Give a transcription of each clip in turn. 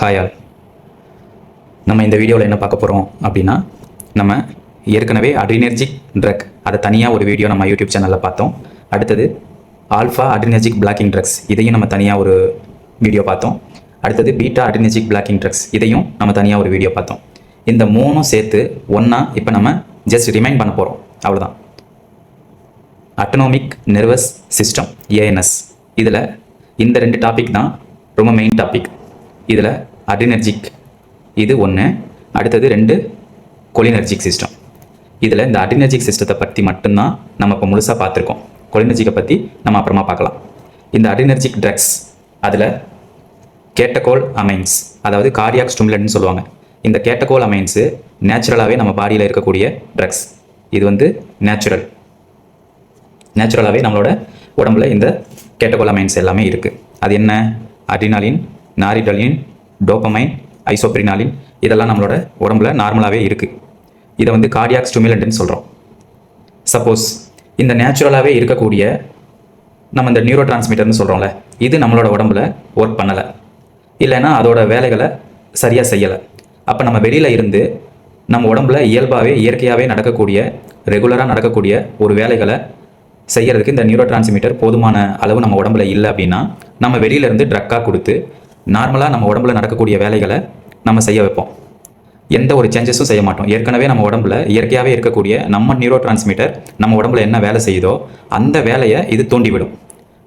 Hi all நம்ம இந்த வீடியோவில் என்ன பார்க்க போகிறோம் அப்படின்னா நம்ம ஏற்கனவே அட்ரினர்ஜிக் ட்ரக் அதை தனியாக ஒரு வீடியோ நம்ம யூடியூப் சேனலில் பார்த்தோம். அடுத்தது ஆல்ஃபா அட்ரினர்ஜிக் பிளாக்கிங் ட்ரக்ஸ் இதையும் நம்ம தனியாக ஒரு வீடியோ பார்த்தோம். அடுத்தது பீட்டா அட்ரினர்ஜிக் பிளாக்கிங் ட்ரக்ஸ் இதையும் நம்ம தனியாக ஒரு வீடியோ பார்த்தோம். இந்த மூணும் சேர்த்து ஒன்றா இப்போ நம்ம ஜஸ்ட் ரிமைண்ட் பண்ண போகிறோம் அவ்வளோதான் அட்டனோமிக் நெர்வஸ் சிஸ்டம் ஏஎன்எஸ் இதில் இந்த ரெண்டு டாபிக் தான் ரொம்ப மெயின் டாபிக் இதில் அட்ரினர்ஜிக் இது ஒன்று அடுத்தது ரெண்டு கொலினர்ஜிக் சிஸ்டம் இதில் இந்த அட்ரினர்ஜிக் சிஸ்டத்தை பற்றி மட்டும்தான் நம்ம இப்போ முழுசாக பார்த்துருக்கோம். கொலினர்ஜிக்கை பற்றி நம்ம அப்புறமா பார்க்கலாம். இந்த அட்ரினர்ஜிக் ட்ரக்ஸ் அதில் கேட்டகோல் அமைன்ஸ் அதாவது கார்டியாக் ஸ்டிமுலன்ட்னு சொல்லுவாங்க. இந்த கேட்டகோல் அமைன்ஸு நேச்சுரலாகவே நம்ம பாடியில் இருக்கக்கூடிய ட்ரக்ஸ் இது வந்து நேச்சுரல் நேச்சுரலாகவே நம்மளோட உடம்புல இந்த கேட்டகோலமைன்ஸ் எல்லாமே இருக்குது அது என்ன? அட்ரினாலின் நாரிடலின் டோப்பமைன் ஐசோப்ரினாலின் இதெல்லாம் நம்மளோட உடம்புல நார்மலாகவே இருக்குது இதை வந்து கார்டியாக் ஸ்டிமுலண்ட்னு சொல்கிறோம் சப்போஸ் இந்த நேச்சுரலாகவே இருக்கக்கூடிய நம்ம இந்த நியூரோ டிரான்ஸ்மிட்டர்னு சொல்கிறோம்ல இது நம்மளோட உடம்புல ஒர்க் பண்ணலை. இல்லைன்னா அதோட வேலைகளை சரியாக செய்யலை. அப்போ நம்ம வெளியில் இருந்து நம்ம உடம்புல இயல்பாகவே இயற்கையாகவே நடக்கக்கூடிய ரெகுலராக நடக்கக்கூடிய ஒரு வேலைகளை செய்கிறதுக்கு இந்த நியூரோ டிரான்ஸ்மிட்டர் போதுமான அளவு நம்ம உடம்புல இல்லை அப்படின்னா நம்ம வெளியிலேருந்து ட்ரக்காக கொடுத்து நார்மலாக நம்ம உடம்புல நடக்கக்கூடிய வேலைகளை நம்ம செய்ய வைப்போம். எந்த ஒரு சேஞ்சஸும் செய்ய மாட்டோம். ஏற்கனவே நம்ம உடம்புல இயற்கையாகவே இருக்கக்கூடிய நம்ம நியூரோ டிரான்ஸ்மிட்டர் நம்ம உடம்புல என்ன வேலை செய்யுதோ அந்த வேலையை இது தூண்டிவிடும்.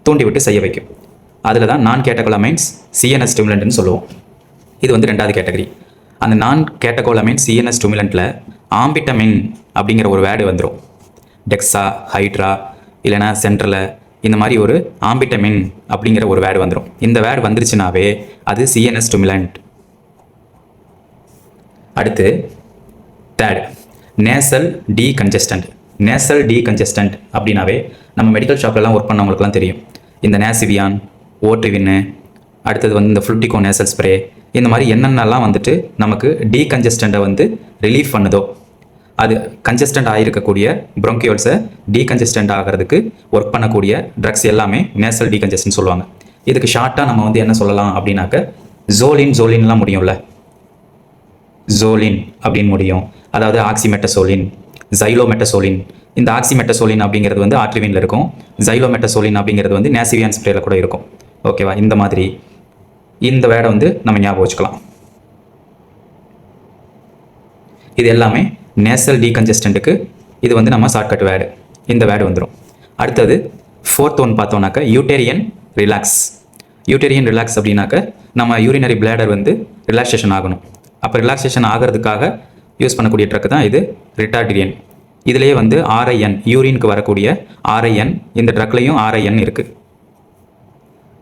தூண்டிவிட்டு செய்ய வைக்கும். அதில் தான் நான் கேட்டகோலமைன்ஸ் சிஎன்எஸ் ஸ்டிமுலண்ட்னு சொல்லுவோம். இது வந்து ரெண்டாவது கேட்டகரி அந்த நான் கேட்டகோலமைன்ஸ் சிஎன்எஸ் ஸ்டிமுலண்ட்டில் ஆம்பிட்டமின் அப்படிங்கிற ஒரு வேர்டு வந்துடும் டெக்ஸா ஹைட்ரா இல்லைனா சென்ட்ரலை இந்த மாதிரி ஒரு ஆம்பிட்டமின் அப்படிங்கிற ஒரு வேர்டு வந்துடும் இந்த வேர்டு வந்துருச்சுனாவே அது சிஎன்எஸ் ஸ்டிமுலண்ட் அடுத்து third nasal decongestant nasal decongestant அப்படின்னாவே நம்ம மெடிக்கல் ஷாப்லலாம் ஒர்க் பண்ணவங்களுக்குலாம் தெரியும். இந்த நேசிவியான் ஓட்ரிவின்னு அடுத்தது வந்து இந்த ஃப்ளுட்டிகோ நேசல் ஸ்ப்ரே இந்த மாதிரி என்னென்னலாம் வந்துட்டு நமக்கு டீ கன்ஜஸ்டண்ட்டை வந்து ரிலீஃப் பண்ணுதோ அது கன்ஜஸ்டன்ட் ஆகிருக்கக்கூடிய ப்ரொங்கியோல்ஸை டீகன்ஜஸ்டன்ட் ஆகிறதுக்கு ஒர்க் பண்ணக்கூடிய ட்ரக்ஸ் எல்லாமே நேசல் டீகன்ஜஸ்டன் சொல்லுவாங்க. இதுக்கு ஷார்ட்டாக நம்ம வந்து என்ன சொல்லலாம் அப்படின்னாக்க ஜோலின் ஜோலின்லாம் முடியும்ல? ஜோலின் அப்படின்னு முடியும். அதாவது ஆக்சிமெட்டசோலின் ஜைலோமெட்டசோலின் இந்த ஆக்சிமெட்டசோலின் அப்படிங்கிறது வந்து ஆட்ரிவினில் இருக்கும். ஜைலோமெட்டசோலின் அப்படிங்கிறது வந்து நேசிவியான் ஸ்ப்ரேல கூட இருக்கும். ஓகேவா இந்த மாதிரி. இந்த வேர்டை வந்து நம்ம ஞாபகம் வச்சுக்கலாம். இது எல்லாமே நேசல் டீகன்ஜஸ்டண்ட்டுக்கு இது வந்து நம்ம ஷார்ட்கட் வேர்டு இந்த வேர்டு வந்துடும் அடுத்தது ஃபோர்த் ஒன் பார்த்தோம்னாக்க யூட்டேரியன் ரிலாக்ஸ் யூட்டேரியன் ரிலாக்ஸ் அப்படின்னாக்க நம்ம யூரினரி பிளேடர் வந்து ரிலாக்ஸேஷன் ஆகணும். அப்போ ரிலாக்ஸேஷன் ஆகிறதுக்காக யூஸ் பண்ணக்கூடிய ட்ரக் தான் இது ரிட்டார்டிரியன் இதுலேயே வந்து ஆர்ஐஎன் யூரினுக்கு வரக்கூடிய ஆர்ஐஎன் இந்த ட்ரக்லேயும் ஆர்ஐஎன் இருக்குது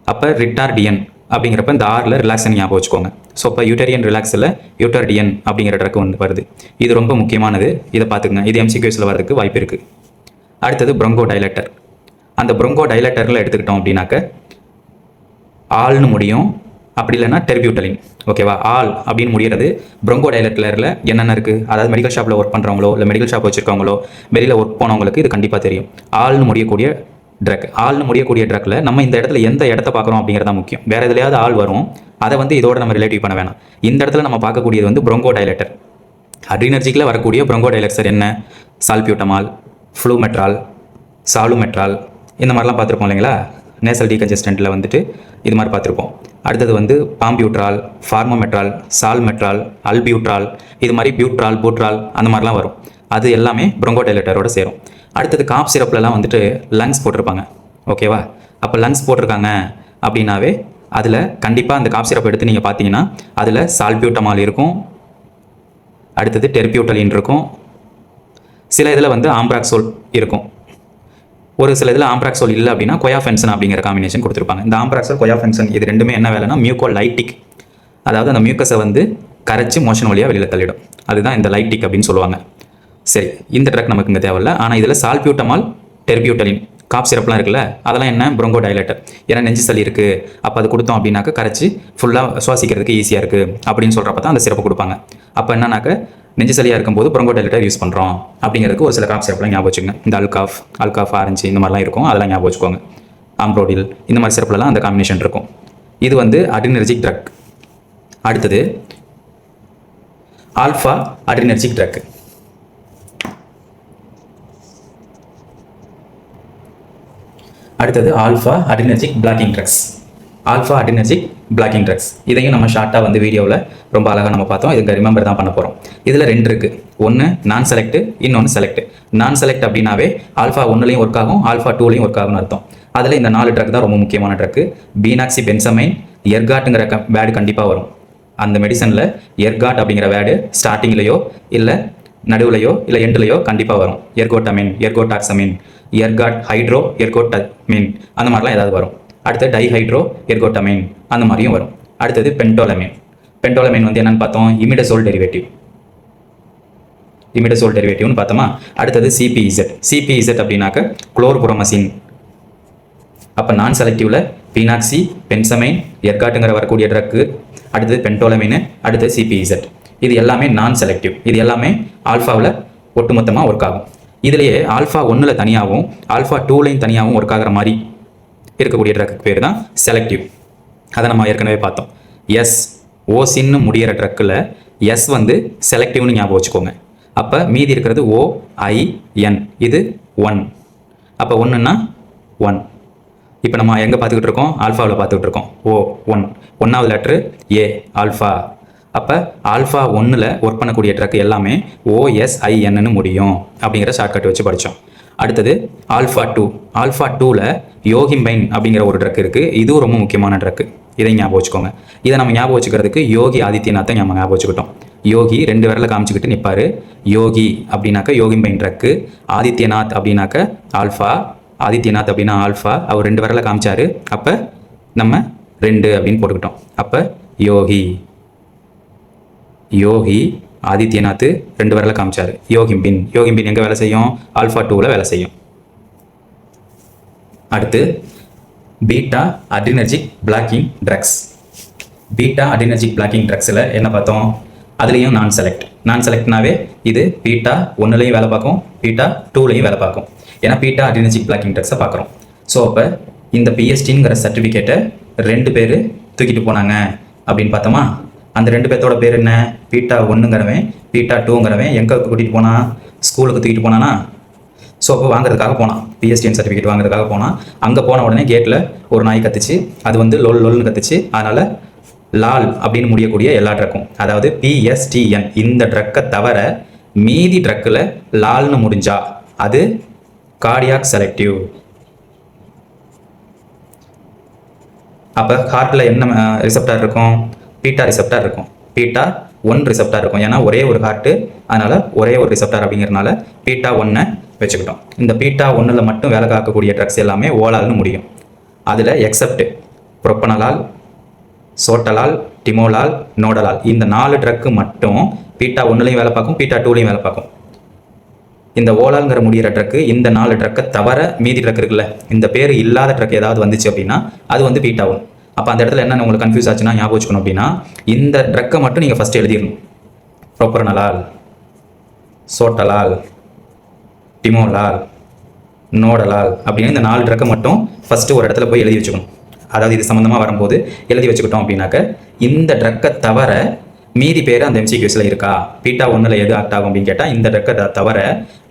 அப்போ ரிட்டார்டியன் அப்படிங்கிறப்ப இந்த ஆறில் ரிலாக்ஸன் ஞாபகம் வச்சுக்கோங்க. ஸோ இப்போ யூட்டரியன் ரிலாக்ஸில் யூட்டர்டியன் அப்படிங்கிற ட்ரக் வந்து வருது. இது ரொம்ப முக்கியமானது. இதை பார்த்துக்குங்க. இது எம்சிக்யூஸில் வரதுக்கு வாய்ப்பு இருக்குது அடுத்தது ப்ரொங்கோ டைலட்டர் அந்த ப்ரொங்கோ டைலட்டரில் எடுத்துக்கிட்டோம் அப்படின்னாக்க ஆள்னு முடியும். அப்படி இல்லைன்னா டெர்பியூட்டலின் ஓகேவா ஆல் அப்படின்னு முடியறது ப்ரொங்கோ டைலட்டரில் என்னென்ன இருக்குது அதாவது மெடிக்கல் ஷாப்பில் ஒர்க் பண்ணுறவங்களோ இல்லை மெடிக்கல் ஷாப் வச்சுருக்கவங்களோ வெளியில் ஒர்க் போனவங்களுக்கு இது கண்டிப்பாக தெரியும். ஆள்னு முடியக்கூடிய ட்ரக் ஆள்னு முடியக்கூடிய ட்ரக்கில் நம்ம இந்த இடத்துல எந்த இடத்த பார்க்குறோம் அப்படிங்கிறது தான் முக்கியம். வேறு எதுலையாவது ஆள் வரும் அதை வந்து இதோட நம்ம ரிலேட்டிவ் பண்ண வேணாம். இந்த இடத்துல நம்ம பார்க்கக்கூடியது வந்து ப்ரொங்கோ டைலட்டர் அட்ரினர்ஜிக்கில் வரக்கூடிய ப்ரொங்கோ டைலக்சர் என்ன? சால்பியூட்டமால் ஃப்ளூமெட்ரால் சாலுமெட்ரால் இந்த மாதிரிலாம் பார்த்துருப்போம் இல்லைங்களா? நேசல் டீகன்ஜஸ்டண்ட்டில் வந்துட்டு இது மாதிரி பார்த்துருப்போம். அடுத்தது வந்து பாம்பியூட்ரால் ஃபார்மோமெட்ரால் சால்மெட்ரால் அல்பியூட்ரால் இது மாதிரி பியூட்ரால் பூட்ரால் அந்த மாதிரிலாம் வரும். அது எல்லாமே ப்ரொங்கோ டைலட்டரோட சேரும். அடுத்தது காப் சிரப்லலாம் வந்துட்டு லங்ஸ் போட்டிருப்பாங்க. ஓகேவா அப்போ லங்ஸ் போட்டிருக்காங்க அப்படின்னாவே அதில் கண்டிப்பாக அந்த காப் சிரப் எடுத்து நீங்கள் பார்த்தீங்கன்னா அதில் சால்பியூட்டமால் இருக்கும். அடுத்தது டெர்பியூட்டலின் இருக்கும். சில இதில் வந்து ஆம்ப்ராக்சோல் இருக்கும். ஒரு சில இதில் ஆம்ப்ராக்சோல் இல்லை அப்படின்னா கொயாஃபென்சன் அப்படிங்கிற காம்பினேஷன் கொடுத்துருப்பாங்க. இந்த ஆம்ப்ராக்சோல் கொயாஃபென்சன் இது ரெண்டுமே என்ன வேலைன்னா மியூக்கோ லைட்டிக் அதாவது அந்த மியூக்கஸை வந்து கரைச்சி மோஷன் வழியாக வெளியில் தள்ளிடும். அதுதான் இந்த லைட்டிக் அப்படின்னு சொல்லுவாங்க. சரி இந்த ட்ரக் நமக்கு இங்கே தேவையில்ல. ஆனால் இதில் சால்பியூட்டமால் டெர்பியூட்டலின் காப் சிரப்லாம் இருக்குல்ல அதெல்லாம் என்ன? ப்ரொங்கோ டைலட்டர். ஏன்னா நெஞ்சு சளி இருக்குது அப்போ அது கொடுத்தோம் அப்படின்னாக்க கரைச்சி ஃபுல்லாக சுவாசிக்கிறதுக்கு ஈஸியாக இருக்குது அப்படின்னு சொல்கிறப்ப தான் அந்த சிறப்பு கொடுப்பாங்க. அப்போ என்னன்னாக்க நெஞ்சு சளியாக இருக்கும்போது ப்ரொங்கோ டைலட்டர் யூஸ் பண்ணுறோம் அப்படிங்கிறதுக்கு ஒரு சில காப் சிறப்புலாம் ஞாபகம் வச்சுங்க இந்த அல்காஃப் அல்காஃப் ஆரஞ்சு இந்த மாதிரிலாம் இருக்கும் அதெல்லாம் ஞாபகம் வச்சுக்கோங்க. ஆம்ப்ரோடில் இந்த மாதிரி சிறப்புலலாம் அந்த காம்பினேஷன் இருக்கும். இது வந்து அட்ரினர்ஜிக் ட்ரக் அடுத்தது ஆல்ஃபா அட்ரினர்ஜிக் ட்ரக் அடுத்தது alpha adrenergic blocking drugs alpha adrenergic blocking drugs இதையும் நம்ம ஷார்ட்டாக வந்து வீடியோவில் ரொம்ப அழகாக நம்ம பார்த்தோம். இதுக்கு ரிமெம்பர் தான் பண்ண போகிறோம் இதில் ரெண்டு இருக்குது ஒன்று நான் செலக்ட் இன்னொன்று செலக்ட் நான் செலக்ட் அப்படின்னாவே ஆல்ஃபா ஒன்றுலையும் ஒர்க் ஆகும் ஆல்ஃபா டூலையும் ஒர்க் ஆகும்னு அர்த்தம். அதில் இந்த நாலு ட்ரக் தான் ரொம்ப முக்கியமான ட்ரக்கு பீனாக்சி பென்சமைன் எர்காட்டுங்கிற க வேர்டு கண்டிப்பாக வரும். அந்த மெடிசனில் எர்காட் அப்படிங்கிற வேர்டு ஸ்டார்டிங்லேயோ இல்லை நடுவுலையோ இல்லை எண்டுலையோ கண்டிப்பாக வரும். எர்கோட்டமின் எர்கோடாக்சமின் எர்காட் ஹைட்ரோ எர்கோட்டமின் அந்த மாதிரிலாம் ஏதாவது வரும். அடுத்து டைஹைட்ரோ எர்கோட்டமின் அந்த மாதிரியும் வரும். அடுத்தது பென்டோலமின். பென்டோலமின் வந்து என்னென்னு பார்த்தோம்? இமிடசோல் டெரிவேட்டிவ். இமிடசோல் டெரிவேட்டிவ்னு பார்த்தோமா? அடுத்தது சிபிஇசட் சிபிஇசட் அப்படின்னாக்க குளோர்புரோமசின். அப்போ நான் செலக்டிவில் பீனாக்சி பென்சமைன் எர்காட்டுங்கிற வரக்கூடிய ட்ரக்கு அடுத்தது பென்டோலமின் அடுத்தது சிபிஇசட் இது எல்லாமே நான் செலக்டிவ் இது எல்லாமே ஆல்ஃபாவில் ஒட்டுமொத்தமாக ஒர்க் ஆகும். இதுலேயே ஆல்ஃபா ஒன்றில் தனியாகவும் ஆல்ஃபா டூலையும் தனியாகவும் ஒர்க் ஆகிற மாதிரி இருக்கக்கூடிய ட்ரக்கு பேர் தான் செலக்டிவ் அதை நம்ம ஏற்கனவே பார்த்தோம். எஸ் ஓசின்னு முடிகிற ட்ரக்கில் எஸ் வந்து செலக்டிவ்னு ஞாபகம் வச்சுக்கோங்க. அப்போ மீதி இருக்கிறது ஓ ஐ என் இது ஒன் அப்போ ஒன்றுன்னா ஒன் இப்போ நம்ம எங்கே பார்த்துக்கிட்டு இருக்கோம்? ஆல்ஃபாவில் பார்த்துக்கிட்டு இருக்கோம். ஓ ஒன் ஒன்றாவது லெட்ரு ஏ ஆல்ஃபா அப்போ ஆல்ஃபா ஒன்றில் ஒர்க் பண்ணக்கூடிய ட்ரக் எல்லாமே ஓஎஸ்ஐஎன்னு முடியும் அப்படிங்கிற ஷார்ட்கட் வச்சு படித்தோம் அடுத்தது ஆல்ஃபா டூ ஆல்ஃபா டூவில் யோகிம்பைன் அப்படிங்கிற ஒரு ட்ரக் இருக்குது இதுவும் ரொம்ப முக்கியமான ட்ரக்கு இதை ஞாபகம் வச்சுக்கோங்க. இதை நம்ம ஞாபகம் வச்சுக்கிறதுக்கு யோகி ஆதித்யநாத்தை நம்ம ஞாபகம் வச்சுக்கிட்டோம். யோகி ரெண்டு விரலை காமிச்சிக்கிட்டு நிற்பார் யோகி அப்படின்னாக்க யோகிம்பைன் ட்ரக்கு ஆதித்யநாத் அப்படின்னாக்க ஆல்ஃபா ஆதித்யநாத் அப்படின்னா ஆல்ஃபா அவர் ரெண்டு விரலை காமிச்சார். அப்போ நம்ம ரெண்டு அப்படின்னு போட்டுக்கிட்டோம். அப்போ யோகி. யோகி ஆதித்யநாத் ரெண்டு விரல காமிச்சார். யோகிம்பின் யோகிம்பின் எங்கே வேலை செய்யும்? ஆல்ஃபா டூவில் வேலை செய்யும். அடுத்து beta adrenergic blocking drugs beta adrenergic blocking ட்ரக்ஸில் என்ன பார்த்தோம்? அதுலேயும் நான் செலக்ட் நான் செலக்ட்னாவே இது பீட்டா ஒன்றுலையும் வேலை பார்க்கும் பீட்டா டூலையும் வேலை பார்க்கும். ஏன்னா பீட்டா அட்ரினர்ஜிக் பிளாக்கிங் ட்ரக்ஸை பார்க்குறோம். ஸோ அப்போ இந்த பிஎஸ்டிங்கிற சர்டிஃபிகேட்டை ரெண்டு பேர் தூக்கிட்டு போனாங்க. அப்படின்னு பார்த்தோமா? அந்த ரெண்டு பேர்த்தோட பேர் என்ன? பீட்டா ஒன்றுங்கிறவன் பீட்டா டூங்கிறவன் எங்கே கூட்டிகிட்டு போனான் ஸ்கூலுக்கு தூக்கிட்டு போனானா? ஸோ அப்போ வாங்குறதுக்காக போனான். பிஎஸ்டிஎன் சர்டிஃபிகேட் வாங்குறதுக்காக போனான். அங்கே போன உடனே கேட்டில் ஒரு நாய் கத்துச்சு. அது வந்து லொல் லொல்னு கத்துச்சு. அதனால் லால் அப்படின்னு முடியக்கூடிய எல்லா ட்ரக்கும் அதாவது பிஎஸ்டிஎன் இந்த ட்ரக்கை தவிர மீதி ட்ரக்கில் லால்னு முடிஞ்சா அது கார்டியாக் செலக்டிவ் அப்போ ஹார்ட்டில் என்ன ரிசப்டார் இருக்கும்? பீட்டா ரிசெப்டார் இருக்கும். பீட்டா ஒன் ரிசெப்டார் இருக்கும். ஏன்னா ஒரே ஒரு ஹார்ட்டு அதனால் ஒரே ஒரு ரிசெப்டார் அப்படிங்கிறனால பீட்டா ஒன்னை வச்சுக்கிட்டோம். இந்த பீட்டா ஒன்றில் மட்டும் வேலை காக்கக்கூடிய ட்ரக்ஸ் எல்லாமே ஓலால்னு முடியும். அதில் எக்ஸப்ட் புரொப்பனலால் சோட்டலால் டிமோலால் நோடலால் இந்த நாலு ட்ரக்கு மட்டும் பீட்டா ஒன்றுலையும் வேலை பார்க்கும் பீட்டா டூலையும் வேலை பார்க்கும். இந்த ஓலாங்கிற முடிகிற ட்ரக்கு இந்த நாலு ட்ரக்கை தவிர மீதி ட்ரக் இருக்குல்ல இந்த பேர் இல்லாத ட்ரக் ஏதாவது வந்துச்சு அப்படின்னா அது வந்து பீட்டா ஒன்று அப்போ அந்த இடத்துல என்ன உங்களுக்கு கன்ஃபியூஸ் ஆச்சுன்னா ஞாபகம் வச்சுக்கணும் அப்படின்னா இந்த ட்ரக்கை மட்டும் நீங்கள் ஃபஸ்ட்டு எழுதிடணும். ப்ரொப்பரனலால் சோட்டலால் டிமோலால் நோடலால் அப்படின்னு இந்த நாலு ட்ரக்கை மட்டும் ஃபஸ்ட்டு ஒரு இடத்துல போய் எழுதி வச்சுக்கணும். அதாவது இது சம்மந்தமாக வரும்போது எழுதி வச்சுக்கிட்டோம் அப்படின்னாக்க இந்த ட்ரக்கை தவிர மீதி பேர் அந்த எம்சிக்யூஸில் இருக்கா? பீட்டா ஒன்றில் எது ஆக்ட் ஆகும் அப்படின்னு கேட்டால் இந்த ட்ரக்கை தவிர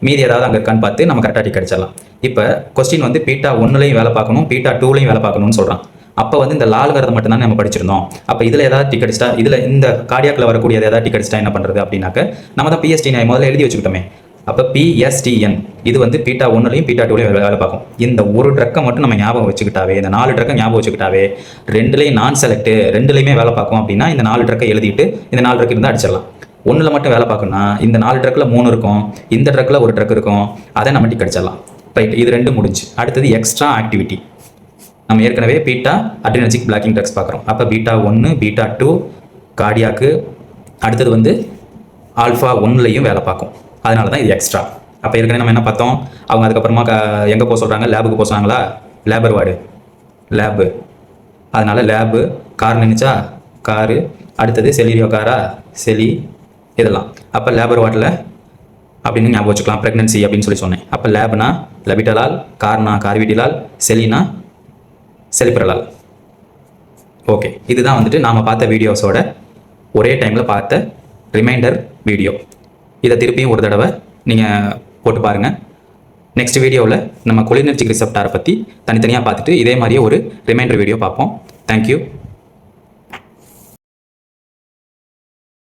மீதி ஏதாவது அங்கே இருக்கான்னு பார்த்து நம்ம கரெக்டாக டிக் அடிச்சிடலாம். இப்போ கொஸ்டின் வந்து பீட்டா ஒன்றுலையும் வேலை பார்க்கணும் பீட்டா டூலையும் வேலை பார்க்கணும்னு சொல்கிறான் அப்போ வந்து இந்த லால்ங்கிறத மட்டும் தான் நம்ம படிச்சிருந்தோம். அப்போ இதில் ஏதாவது டிக் அடிச்சிட்டா இதில் இந்த கார்டியாக்கில் வரக்கூடியது ஏதாவது டிக் அடிச்சிட்டா என்ன பண்ணுறது அப்படின்னாக்க நம்ம தான் பிஎஸ்டி முதல்ல எழுதி வச்சுக்கிட்டோமே. அப்போ பிஎஸ்டிஎன் இது வந்து பீட்டா ஒன்றுலையும் பீட்டா டூலையும் வேலை பார்க்கும். இந்த ஒரு ட்ரக்கை மட்டும் நம்ம ஞாபகம் வச்சுக்கிட்டாவே இந்த நாலு ட்ரக்கை ஞாபகம் வச்சுக்கிட்டாவே ரெண்டுலேயும் நான் செலக்ட் ரெண்டுலேயுமே வேலை பார்க்கும் அப்படின்னா இந்த நாலு ட்ரக்கை எழுதிட்டு இந்த நாலு ட்ரக் இருந்தால் அடிச்சிடலாம். ஒன்றில் மட்டும் வேலை பார்க்கணும்னா இந்த நாலு ட்ரக்கில் மூணு இருக்கும் இந்த ட்ரக்கில் ஒரு ட்ரக் இருக்கும் அதை நம்ம டிக் அடிச்சிடலாம். ரைட் இது ரெண்டு முடிஞ்சு. அடுத்தது எக்ஸ்ட்ரா ஆக்டிவிட்டி நம்ம ஏற்கனவே பீட்டா அட்ரினர்ஜிக் பிளாக்கிங் ட்ரக்ஸ் பார்க்குறோம். அப்போ பீட்டா ஒன்று பீட்டா டூ கார்டியாக்கு அடுத்தது வந்து ஆல்ஃபா ஒன்லையும் வேலை பார்க்கும். அதனால தான் இது எக்ஸ்ட்ரா அப்போ ஏற்கனவே நம்ம என்ன பார்த்தோம்? அவங்க அதுக்கப்புறமா க எங்கே போக சொல்கிறாங்க லேபுக்கு போக சொன்னாங்களா? லேபர் வார்டு லேபு அதனால லேபு கார் நினைச்சா காரு அடுத்தது செலிரியோ காரா செலி இதெல்லாம். அப்போ லேபர் வார்டில் அப்படின்னு ஞாபகம் வச்சுக்கலாம். ப்ரெக்னன்சி அப்படின்னு சொல்லி சொன்னேன். அப்போ லேப்னா லெபிட்டலால் கார்னா கார்விட்டிலால் செலினா செலிப்ரலால் ஓகே இதுதான் வந்துட்டு நாம் பார்த்த வீடியோஸோட ஒரே டைமில் பார்த்த ரிமைண்டர் வீடியோ இதை திருப்பியும் ஒரு தடவை நீங்கள் போட்டு பாருங்கள் நெக்ஸ்ட் வீடியோவில் நம்ம கொலினர்ஜிக் ரிசப்டாரை பற்றி தனித்தனியாக பார்த்துட்டு இதே மாதிரியே ஒரு ரிமைண்டர் வீடியோ பார்ப்போம். தேங்க்யூ